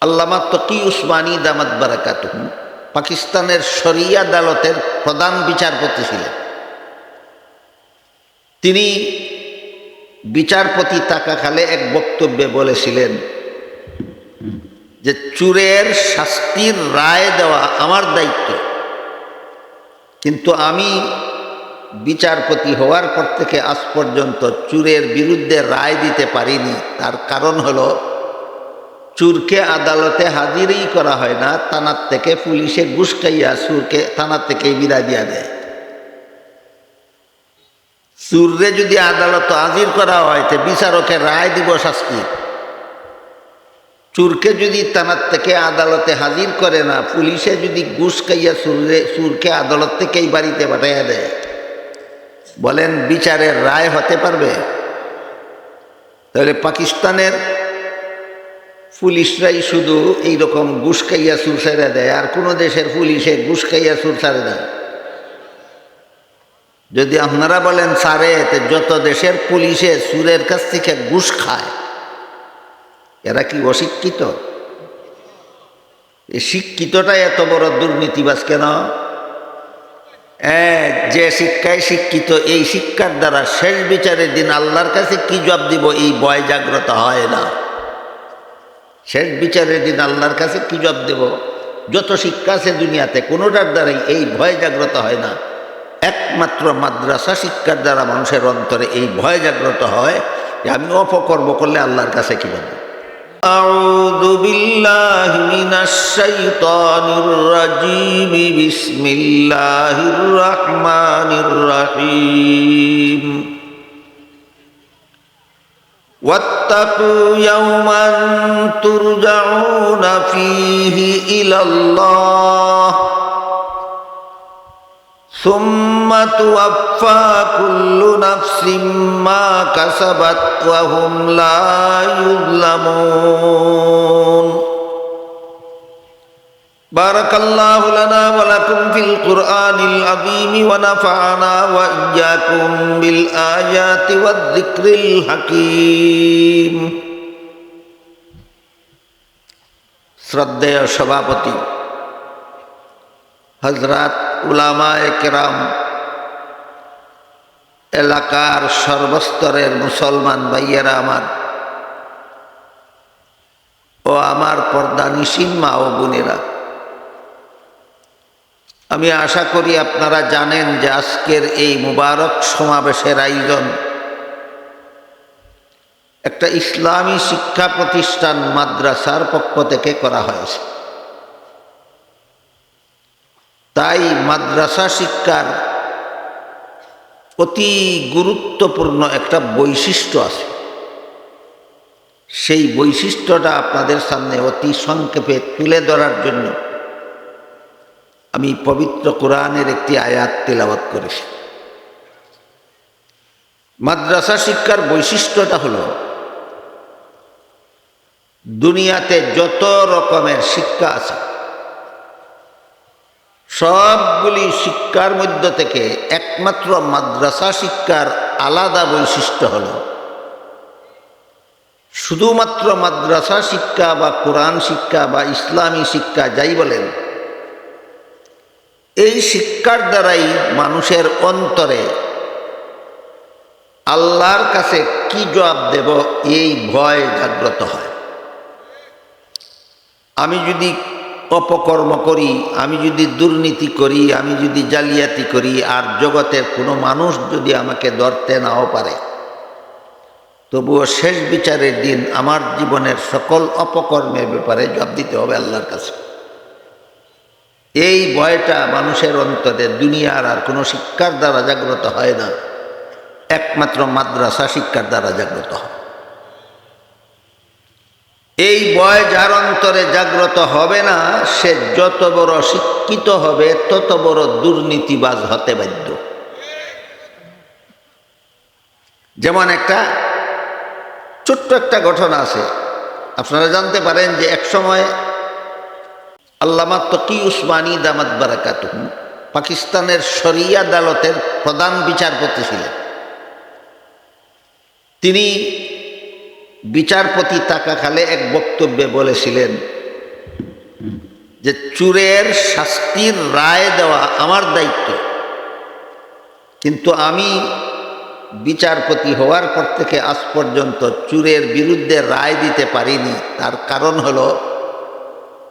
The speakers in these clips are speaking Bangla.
আল্লামা তকি উসমানী দামাত বারাকাত পাকিস্তানের শরিয়া আদালতের প্রধান বিচারপতি ছিলেন। তিনি বিচারপতি তাকাখালে এক বক্তব্যে বলেছিলেন যে, চুরের শাস্তির রায় দেওয়া আমার দায়িত্ব। কিন্তু আমি বিচারপতি হওয়ার পর থেকে আজ পর্যন্ত চুরের বিরুদ্ধে রায় দিতে পারিনি। তার কারণ হলো চুরকে আদালতে হাজিরই করা হয় না, থানার থেকে পুলিশে খাইয়া চুরকে থানার থেকেই বিদায় দিয়া দেয়। চুররে যদি আদালত হাজির করা হয়, তো বিচারকে রায় দিব শাস্তি। চুরকে যদি থানার থেকে আদালতে হাজির করে না, পুলিশে যদি ঘুষ খাইয়া চুররে, চুরকে আদালত থেকেই বাড়িতে পাঠাইয়া দেয়। বলেন, বিচারের রায় হতে পারবে? তাহলে পাকিস্তানের পুলিশরাই শুধু এইরকম খাইয়া সুর ছেড়ে দেয়, আর কোনো দেশের পুলিশে খাইয়া সুর ছাড়ে না যদি আপনারা বলেন, সারে যত দেশের পুলিশে সুরের কাছ থেকে ঘুষ খায়, এরা কি অশিক্ষিত? এই শিক্ষিতটা এত বড় দুর্নীতিবাজ কেন? যে শিক্ষায় শিক্ষিত, এই শিক্ষার দ্বারা শেষ বিচারের দিন আল্লাহর কাছে কি জব দিব? এই ভয় জাগ্রত হয় না। শেষ বিচারের দিন আল্লাহর কাছে কি জবাব দেব যত শিক্ষা আছে দুনিয়াতে কোনোটার দ্বারাই এই ভয় জাগ্রত হয় না একমাত্র মাদ্রাসা শিক্ষার দ্বারা মানুষের অন্তরে এই ভয় জাগ্রত হয় যে আমি অপকর্ম করলে আল্লাহর কাছে কি বলবো أعوذ بالله من الشيطان الرجيم بسم الله الرحمن الرحيم واتقوا يوما ترجعون فيه إلى الله ثم توفى كل نفس ما كسبت وهم لا يظلمون بارك الله لنا ولكم في القرآن العظيم ونفعنا وإياكم بالآيات والذكر الحكيم শ্রদ্ধেয় সভাপতি হজরত উলামায় কেরাম এলাকার সর্বস্তরের মুসলমান ভাইয়েরা আমার ও আমার পর্দা নিসীন মা ও বোনেরা আমি আশা করি আপনারা জানেন যে আজকের এই মুবারক সমাবেশের আয়োজন একটা ইসলামী শিক্ষা প্রতিষ্ঠান মাদ্রাসার পক্ষ থেকে করা হয়েছে। তাই মাদ্রাসা শিক্ষার অতি গুরুত্বপূর্ণ একটা বৈশিষ্ট্য আছে। সেই বৈশিষ্ট্যটা আপনাদের সামনে অতি সংক্ষেপে তুলে ধরার জন্য আমি পবিত্র কোরআনের একটি আয়াত তেলাওয়াত করেছি। মাদ্রাসা শিক্ষার বৈশিষ্ট্যটা হলো, দুনিয়াতে যত রকমের শিক্ষা আছে, সবগুলি শিক্ষার মধ্য থেকে একমাত্র মাদ্রাসা শিক্ষার আলাদা বৈশিষ্ট্য হল, শুধুমাত্র মাদ্রাসা শিক্ষা বা কোরআন শিক্ষা বা ইসলামী শিক্ষা যাই বলেন এই শিক্ষার দ্বারাই মানুষের অন্তরে আল্লাহর কাছে কি জবাব দেব, এই ভয় জাগ্রত হয়। আমি যদি অপকর্ম করি, আমি যদি দুর্নীতি করি, আমি যদি জালিয়াতি করি, আর জগতের কোনো মানুষ যদি আমাকে ধরতে নাও পারে, তবুও শেষ বিচারের দিন আমার জীবনের সকল অপকর্মের ব্যাপারে জবাব দিতে হবে আল্লাহর কাছে। এই ভয়টা মানুষের অন্তরে দুনিয়ার আর কোনো শিক্ষার দ্বারা জাগ্রত হয় না। একমাত্র মাদ্রাসা শিক্ষার দ্বারা জাগ্রত হয়। এই বয় যার অন্তরে জাগ্রত হবে না, সে যত বড় শিক্ষিত হবে, তত বড় দুর্নীতিবাজ হতে বাধ্য। যেমন একটা ছোট্ট একটা ঘটনা আছে। আপনারা জানতে পারেন যে এক সময় আল্লামা তকি উসমানী দামাত বারাকাত পাকিস্তানের শরিয়া আদালতের প্রধান বিচারপতি ছিলেন। তিনি বিচারপতি তাকাখালে এক বক্তব্যে বলেছিলেন যে, চুরের শাস্তির রায় দেওয়া আমার দায়িত্ব। কিন্তু আমি বিচারপতি হওয়ার পর থেকে আজ পর্যন্ত চুরের বিরুদ্ধে রায় দিতে পারিনি। তার কারণ হলো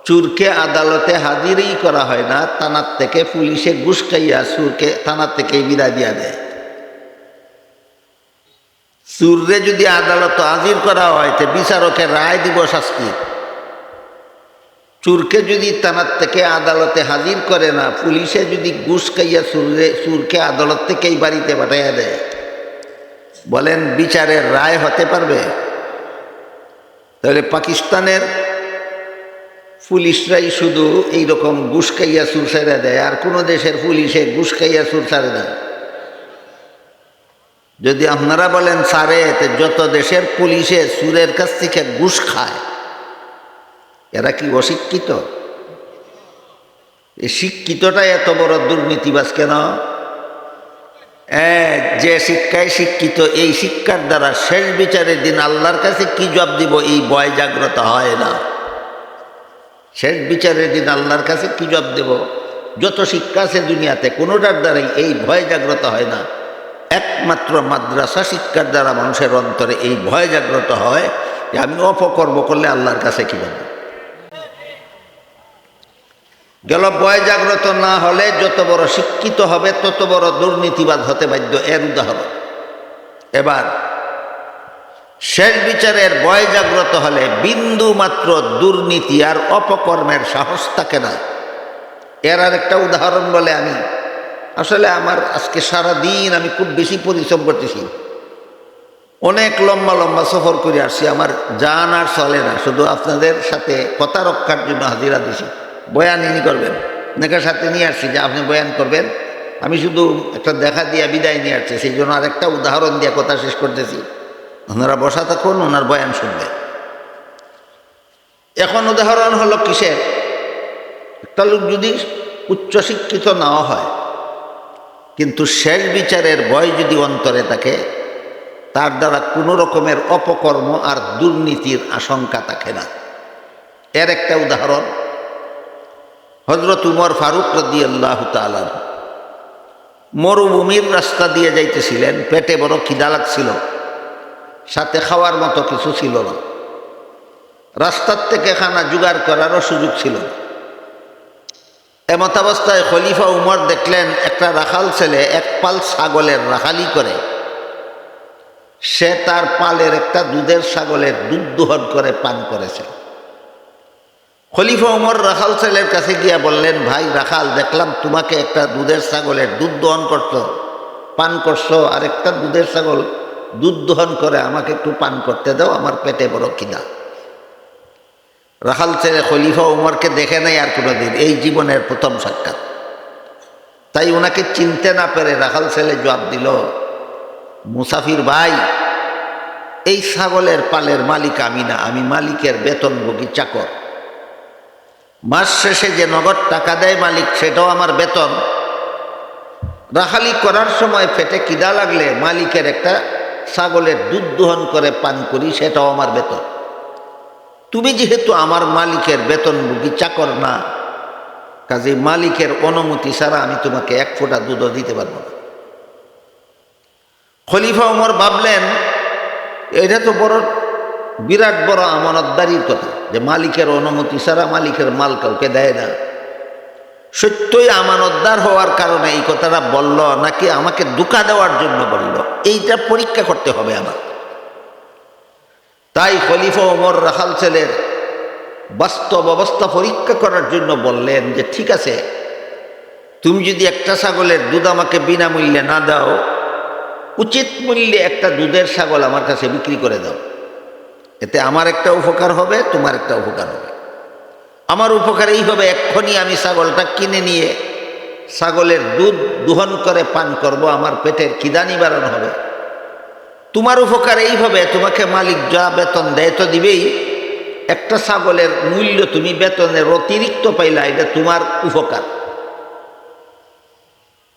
চুরকে আদালতে হাজিরই করা হয় না, থানার থেকে পুলিশে খাইয়া চুরকে থানার থেকেই বিদায় দিয়া দেয়। চুররে যদি আদালত হাজির করা হয়, তো বিচারকে রায় দিব শাস্তি। চুরকে যদি থানার থেকে আদালতে হাজির করে না, পুলিশে যদি ঘুষ খাইয়া চুররে, চুরকে আদালত থেকেই বাড়িতে পাঠাইয়া দেয়। বলেন, বিচারের রায় হতে পারবে? তাহলে পাকিস্তানের পুলিশরাই শুধু এই রকম ঘুষ সুর সারে দেয়, আর কোনো দেশের পুলিশে খাইয়া সুর সারে দেয় যদি আপনারা বলেন, সারে যত দেশের পুলিশে সুরের কাছ থেকে ঘুষ খায়, এরা কি অশিক্ষিত? এই শিক্ষিতটা এত বড় দুর্নীতিবাজ কেন? যে শিক্ষায় শিক্ষিত, এই শিক্ষার দ্বারা শেষ বিচারের দিন আল্লাহর কাছে কি জব দিব? এই ভয় জাগ্রত হয় না। শেষ বিচারের দিন আল্লাহর কাছে কি জব দেব? যত শিক্ষা আছে দুনিয়াতে, কোনোটার দ্বারাই এই ভয় জাগ্রত হয় না। একমাত্র মাদ্রাসা শিক্ষার দ্বারা মানুষের অন্তরে এই ভয় জাগ্রত হয় যে আমি অপকর্ম করলে আল্লাহর কাছে কি যাব গেল, ভয় জাগ্রত না হলে যত বড় শিক্ষিত হবে, তত বড় দুর্নীতিবাদ হতে বাধ্য। এর উদাহরণ। এবার শেষ বিচারের বয় জাগ্রত হলে বিন্দু মাত্র দুর্নীতি আর অপকর্মের সাহস থাকে না এর আর একটা উদাহরণ বলে আমি, আসলে আমার আজকে সারা দিন আমি খুব বেশি পরিশ্রম করতেছি। অনেক লম্বা লম্বা সফর করে আসছি, আমার জান আর চলে না, শুধু আপনাদের সাথে কথা রক্ষার জন্য হাজিরা দিছি। বয়ান ইনি করবেন নেকার সাথে নিয়ে আসছি যে আপনি বয়ান করবেন। আমি শুধু একটা দেখা দিয়ে বিদায় নিয়ে আসছি, সেই জন্য আরেকটা উদাহরণ দিয়ে কথা শেষ করতেছি। ওনারা বসা থাকুন, ওনার বয়ান শুনবে। এখন উদাহরণ হলো কিসের? একটা লোক যদি উচ্চশিক্ষিত নাও হয়, কিন্তু শেষ বিচারের ভয় যদি অন্তরে থাকে, তার দ্বারা কোনো রকমের অপকর্ম আর দুর্নীতির আশঙ্কা থাকে না। এর একটা উদাহরণ হজরত উমর ফারুক রদি আল্লাহ মরুভূমির রাস্তা দিয়ে যাইতেছিলেন, পেটে বড় খিদা লাগছিল। সাথে খাওয়ার মতো কিছু ছিল না। রাস্তার থেকে খানা জোগাড় করারও সুযোগ ছিল না। এমতাবস্থায় খলিফা উমর দেখলেন, একটা রাখাল ছেলে এক পাল ছাগলের রাখালি করে। সে তার পালের একটা দুধের ছাগলের দুধ দোহন করে পান করেছে। খলিফা উমর রাখাল ছেলের কাছে গিয়া বললেন, ভাই রাখাল, দেখলাম তোমাকে একটা দুধের ছাগলের দুধ দোহন করছ, পান করছ আর একটা দুধের ছাগল দুধ দহন করে, আমাকে একটু পান করতে দাও, আমার পেটে বড় কিনা রাখাল ছেলে খলিফা উমরকে দেখে নাই আর কোনো দিন এই জীবনের প্রথম সাক্ষাৎ। তাই ওনাকে চিনতে না পেরে রাখাল ছেলে জবাব দিল, মুসাফির ভাই, এই ছাগলের পালের মালিক আমি না, আমি মালিকের বেতনভোগী চাকর। মাস শেষে যে নগদ টাকা দেয় মালিক, সেটাও আমার বেতন। রাখালি করার সময় ফেটে কিদা লাগলে মালিকের একটা ছাগলের দুধ দোহন করে পান করি, সেটাও আমার বেতন। তুমি যেহেতু আমার মালিকের বেতনভোগী চাকর না কাজে মালিকের অনুমতি ছাড়া আমি তোমাকে এক ফোঁটা দুধও দিতে পারব না। খলিফা উমর ভাবলেন, এটা তো বড়, বিরাট বড় আমানতদারির কথা, যে মালিকের অনুমতি ছাড়া মালিকের মাল কাউকে দেয় না। সত্যই আমানতদার হওয়ার কারণে এই কথাটা বলল, নাকি আমাকে দুকা দেওয়ার জন্য বলল? এইটা পরীক্ষা করতে হবে আমার। তাই খলিফা ওমর রাখাল ছেলের বাস্তব অবস্থা পরীক্ষা করার জন্য বললেন যে, ঠিক আছে, তুমি যদি একটা ছাগলের দুধ আমাকে বিনামূল্যে না দাও, উচিত মূল্যে একটা দুধের ছাগল আমার কাছে বিক্রি করে দাও। এতে আমার একটা উপকার হবে, তোমার একটা উপকার হবে। আমার উপকার এই হবে, এক্ষুনি আমি ছাগলটা কিনে নিয়ে ছাগলের দুধ দুহন করে পান করব, আমার পেটের খিদা নিবারণ হবে। তোমার উপকার এই হবে, তোমাকে মালিক যা বেতন দেয় তো দিবেই। একটা ছাগলের মূল্য তুমি বেতনের অতিরিক্ত পাইলা, এটা তোমার উপকার।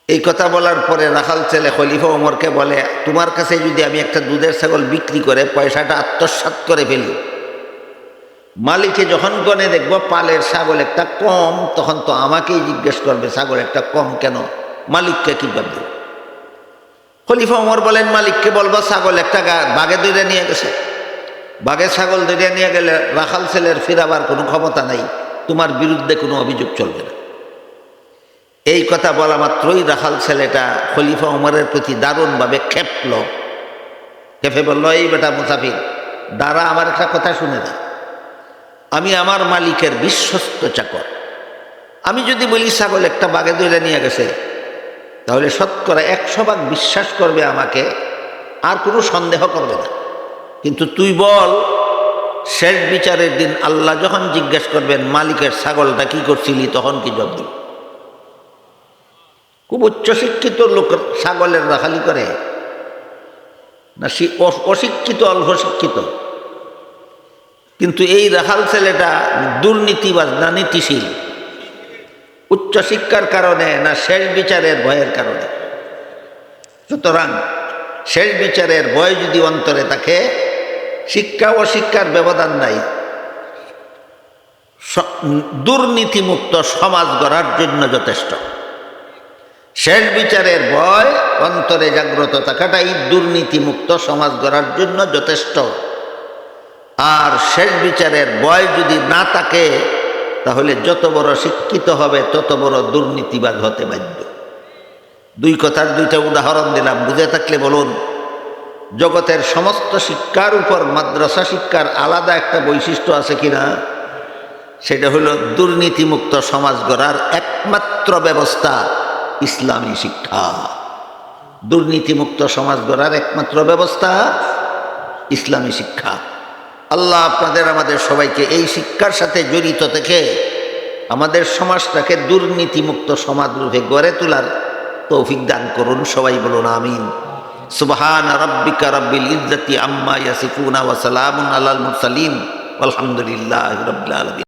এই কথা বলার পরে রাখাল ছেলে খলিফা ওমরকে বলে, তোমার কাছে যদি আমি একটা দুধের ছাগল বিক্রি করে পয়সাটা আত্মসাত করে ফেলি মালিকে যখন গনে দেখব, পালের ছাগল একটা কম, তখন তো আমাকেই জিজ্ঞেস করবে, ছাগল একটা কম কেন? মালিককে কি ভাববে খলিফা ওমর বলেন, মালিককে বলব, ছাগল একটা বাগে দৌড়ে নিয়ে গেছে। বাগে ছাগল দৌড়ে নিয়ে গেলে রাখাল ছেলের ফিরাবার কোনো ক্ষমতা নাই, তোমার বিরুদ্ধে কোনো অভিযোগ চলবে না। এই কথা বলা মাত্রই রাখাল ছেলেটা খলিফা ওমরের প্রতি দারুণভাবে খেপল খেপে বলল, এই বেটা মুসাফির, দাঁড়া, আমার একটা কথা শুনে না আমি আমার মালিকের বিশ্বস্ত চাকর। আমি যদি বলি, ছাগল একটা বাগে দৌড়ে নিয়ে গেছে, তাহলে শতকরা একশো ভাগ বিশ্বাস করবে আমাকে, আর কোনো সন্দেহ করবে না। কিন্তু তুই বল, শেষ বিচারের দিন আল্লাহ যখন জিজ্ঞেস করবেন, মালিকের ছাগলটা কি করছিলি, তখন কি জব দিল খুব উচ্চশিক্ষিত লোক ছাগলের রাখালি করে। না অশিক্ষিত অল্প শিক্ষিত কিন্তু এই রাখাল ছেলেটা দুর্নীতিবাজ না নীতিশীল উচ্চশিক্ষার কারণে না শেষ বিচারের ভয়ের কারণে। সুতরাং শেষ বিচারের ভয় যদি অন্তরে থাকে, শিক্ষা ও শিক্ষার ব্যবধান নাই। দুর্নীতিমুক্ত সমাজ গড়ার জন্য যথেষ্ট। শেষ বিচারের ভয় অন্তরে জাগ্রত থাকাটাই দুর্নীতিমুক্ত সমাজ গড়ার জন্য যথেষ্ট। আর শেষ বিচারের বয় যদি না থাকে, তাহলে যত বড় শিক্ষিত হবে, তত বড় দুর্নীতিবাদ হতে বাধ্য। দুই কথার দুইটা উদাহরণ দিলাম, বুঝে থাকলে বলুন। জগতের সমস্ত শিক্ষার উপর মাদ্রাসা শিক্ষার আলাদা একটা বৈশিষ্ট্য আছে কিনা সেটা হলো দুর্নীতিমুক্ত সমাজ গড়ার একমাত্র ব্যবস্থা ইসলামী শিক্ষা। দুর্নীতিমুক্ত সমাজ গড়ার একমাত্র ব্যবস্থা ইসলামী শিক্ষা। আল্লাহ আপনাদের, আমাদের সবাইকে এই শিক্ষার সাথে জড়িত থেকে আমাদের সমাজটাকে দুর্নীতিমুক্ত সমাজ রূপে গড়ে তোলার তৌফিক দান করুন, সবাই বলুন আমিন। সুবহান রব্বিকা রব্বিল ইজ্জতি আম্মা ইয়াসিফুনা ওয়া সালামুন আলাল মুরসালিন। আলহামদুলিল্লাহ রব্বিল আলামিন।